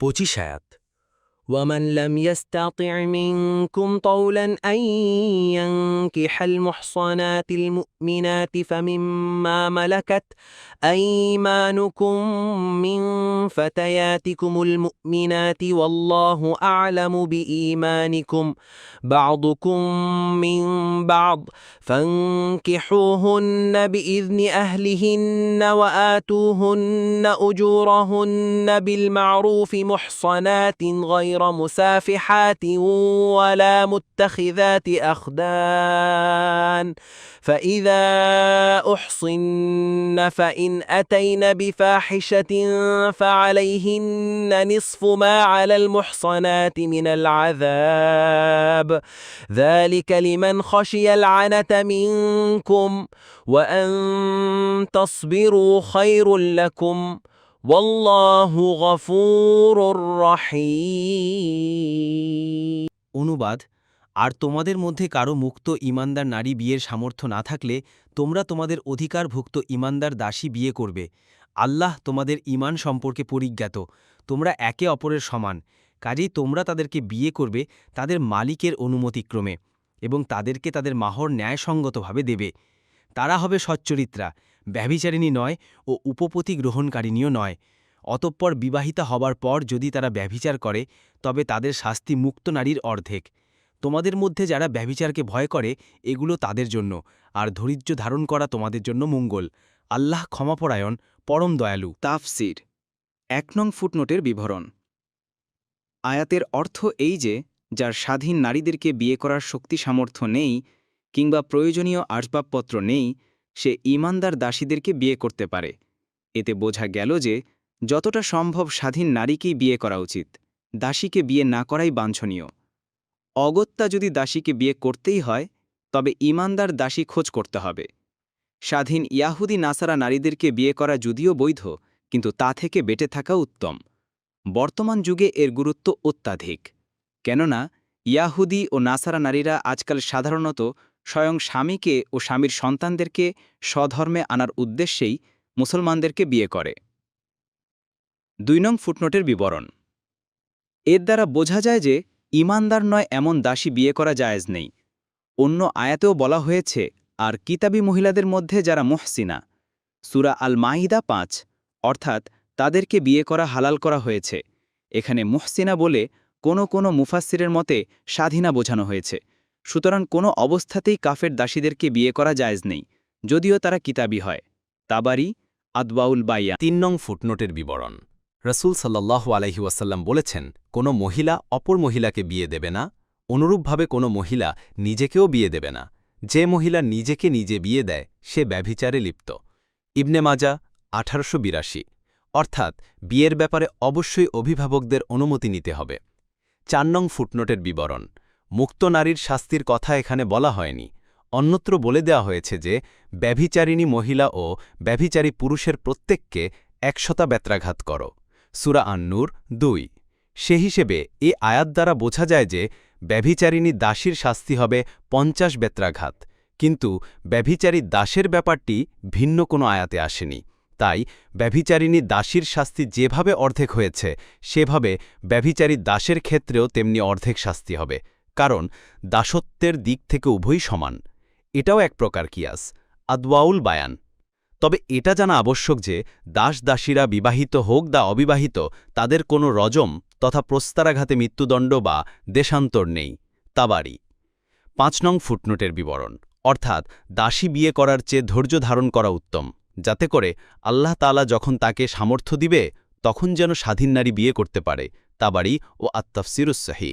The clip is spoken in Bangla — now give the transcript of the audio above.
পঁচিশ আয়াত। ومن لم يستطع منكم طولا أن ينكح المحصنات المؤمنات فمما ملكت أيمانكم من فتياتكم المؤمنات والله أعلم بإيمانكم بعضكم من بعض فانكحوهن بإذن أهلهن وآتوهن أجورهن بالمعروف محصنات غير مسافحات ولا متخذات أخدان. فإذا أحصن فإن أتين بفاحشة فعليهن نصف ما على المحصنات من العذاب. ذلك لمن خشي العنة منكم وأن تصبروا خير لكم. অনুবাদ, আর তোমাদের মধ্যে কারও মুক্ত ইমানদার নারী বিয়ের সামর্থ্য না থাকলে তোমরা তোমাদের অধিকারভুক্ত ইমানদার দাসী বিয়ে করবে। আল্লাহ তোমাদের ইমান সম্পর্কে পরিজ্ঞাত। তোমরা একে অপরের সমান। কাজেই তোমরা তাদেরকে বিয়ে করবে তাদের মালিকের অনুমতিক্রমে এবং তাদেরকে তাদের মাহর ন্যায়সঙ্গতভাবে দেবে। তারা হবে সচ্চরিত্রা, ব্যভিচারিণী নয় ও উপপতি গ্রহণকারিণীও নয়। অতঃপর বিবাহিতা হবার পর যদি তারা ব্যভিচার করে, তবে তাদের শাস্তি মুক্ত নারীর অর্ধেক। তোমাদের মধ্যে যারা ব্যভিচারকে ভয় করে, এগুলো তাদের জন্য, আর ধৈর্য ধারণ করা তোমাদের জন্য মঙ্গল। আল্লাহ ক্ষমাপরায়ণ, পরম দয়ালু। তাফসির, এক নং ফুটনোটের বিবরণ। আয়াতের অর্থ এই যে, যার স্বাধীন নারীদেরকে বিয়ে করার শক্তি সামর্থ্য নেই কিংবা প্রয়োজনীয় আসবাবপত্র নেই, সে ইমানদার দাসীদেরকে বিয়ে করতে পারে। এতে বোঝা গেল যে, যতটা সম্ভব স্বাধীন নারীকেই বিয়ে করা উচিত, দাসীকে বিয়ে না করাই বাঞ্ছনীয়। অগত্যা যদি দাসীকে বিয়ে করতেই হয়, তবে ইমানদার দাসী খোঁজ করতে হবে। স্বাধীন ইয়াহুদি নাসারা নারীদেরকে বিয়ে করা যদিও বৈধ, কিন্তু তা থেকে বেঁটে থাকা উত্তম। বর্তমান যুগে এর গুরুত্ব অত্যাধিক। কেননা, ইয়াহুদি ও নাসারা নারীরা আজকাল সাধারণত স্বয়ং স্বামীকে ও স্বামীর সন্তানদেরকে স্বধর্মে আনার উদ্দেশ্যেই মুসলমানদেরকে বিয়ে করে। দুই নং ফুটনোটের বিবরণ। এর দ্বারা বোঝা যায় যে ইমানদার নয় এমন দাসী বিয়ে করা জায়েজ নেই। অন্য আয়াতেও বলা হয়েছে, আর কিতাবী মহিলাদের মধ্যে যারা মুহসিনা, সুরা আল মাহিদা পাঁচ, অর্থাৎ তাদেরকে বিয়ে করা হালাল করা হয়েছে। এখানে মুহসিনা বলে কোনো কোনো মুফাসিরের মতে স্বাধীনা বোঝানো হয়েছে। সুতরাং কোনো অবস্থাতেই কাফের দাসীদেরকে বিয়ে করা জায়েজ নেই, যদিও তারা কিতাবি হয়। তাবারি, আদবাউল বাইয়া। তিন নং ফুটনোটের বিবরণ। রসুল সাল্লাহ আলহি ওয়াসাল্লাম বলেছেন, কোনো মহিলা অপর মহিলাকে বিয়ে দেবে না, অনুরূপভাবে কোনো মহিলা নিজেকেও বিয়ে দেবে না। যে মহিলা নিজেকে নিজে বিয়ে দেয়, সে ব্যভিচারে লিপ্ত। ইবনে মাজা, আঠারোশো বিরাশি। অর্থাৎ, বিয়ের ব্যাপারে অবশ্যই অভিভাবকদের অনুমতি নিতে হবে। চার নং ফুটনোটের বিবরণ। মুক্ত নারীর শাস্তির কথা এখানে বলা হয়নি। অন্যত্র বলে দেওয়া হয়েছে যে, ব্যভিচারিণী মহিলা ও ব্যভিচারী পুরুষের প্রত্যেককে একশতা বেত্রাঘাত করো। সুরা আন্নুর দুই। সে হিসেবে এ আয়াত দ্বারা বোঝা যায় যে, ব্যভিচারিণী দাসীর শাস্তি হবে পঞ্চাশ বেত্রাঘাত কিন্তু ব্যভিচারী দাসের ব্যাপারটি ভিন্ন কোনো আয়াতে আসেনি। তাই ব্যভিচারিণী দাসীর শাস্তি যেভাবে অর্ধেক হয়েছে, সেভাবে ব্যভিচারী দাসের ক্ষেত্রেও তেমনি অর্ধেক শাস্তি হবে। কারণ দাসত্বের দিক থেকে উভয়ই সমান। এটাও এক প্রকার কিয়াস, আদওয়াউল বায়ান। তবে এটা জানা আবশ্যক যে দাস দাসীরা বিবাহিত হোক বা অবিবাহিত, তাদের কোনো রজম তথা প্রস্তারাঘাতে মৃত্যুদণ্ড বা দেশান্তর নেই তাবারি পাঁচ নং ফুটনোটের বিবরণ, অর্থাৎ দাসী বিয়ে করার চেয়ে ধৈর্য ধারণ করা উত্তম, যাতে করে আল্লাহ তালা যখন তাকে সামর্থ্য দিবে, তখন যেন স্বাধীন নারী বিয়ে করতে পারে তাবারি ও আত্তাফসিরুসাহি